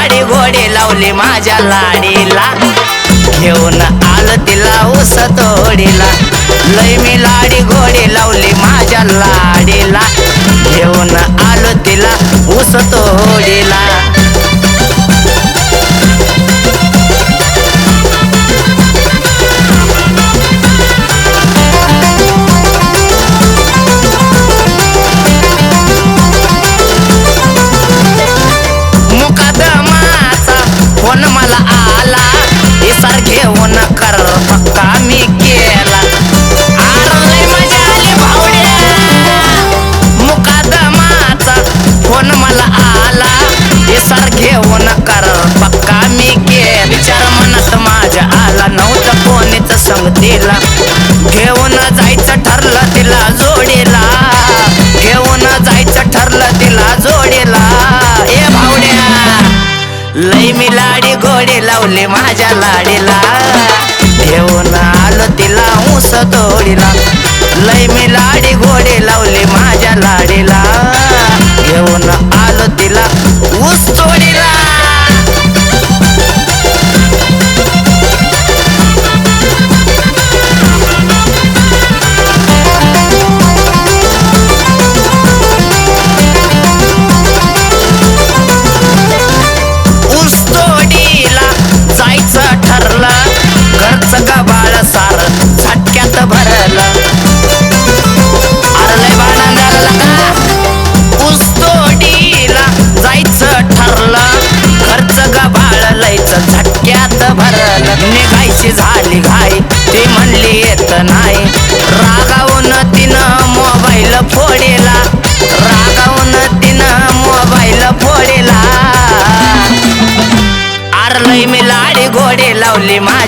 लावली माझ्या लाडीला. घेऊन आलं तिला ऊस तोडीला. लय मी लाडी घोडे लावली माझ्या लाडीला. घेऊन आलो तिला ऊस तोडीला. कोणीच घेऊन जायचं ठरलं तिला जोडीला. घेऊन जायचं ठरलं तिला जोडीला. ए भावड्या लई मी लाडी गोडी लावली माझ्या लाडीला. घेऊन आलो तिला ऊस तोडीला. लई मी लाडी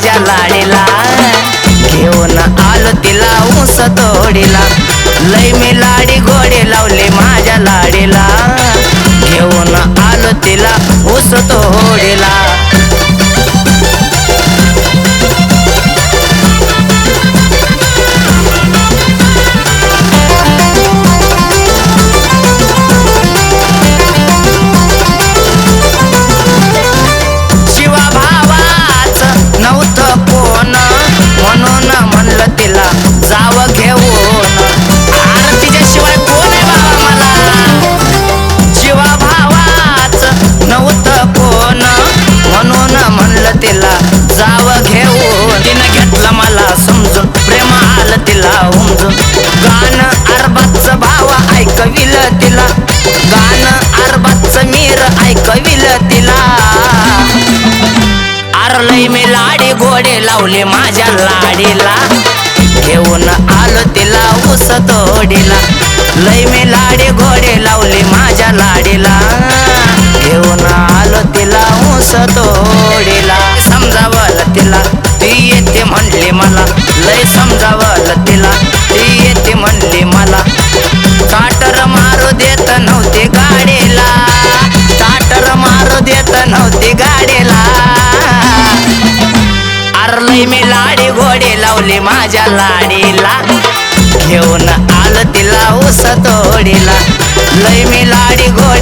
माझ्या लाडीला. घेऊन आलो तिला उंस तोडीला. लय मी लाडी घोडे लावली माझ्या लाडीला. घेऊन आलो तिला उस तोडीला. घोडे लावले माझ्या लाडीला. घेऊन आलो तिला ऊस तोडीला. लय मी लाडे घोडे लावले माझ्या लाडीला. घेऊन आलो तिला ऊस तोडीला. मी लाडी घोडी लावली माझ्या लाडीला. घेऊन आलं तिला उस तोडीला. लय मी लाडी घोडी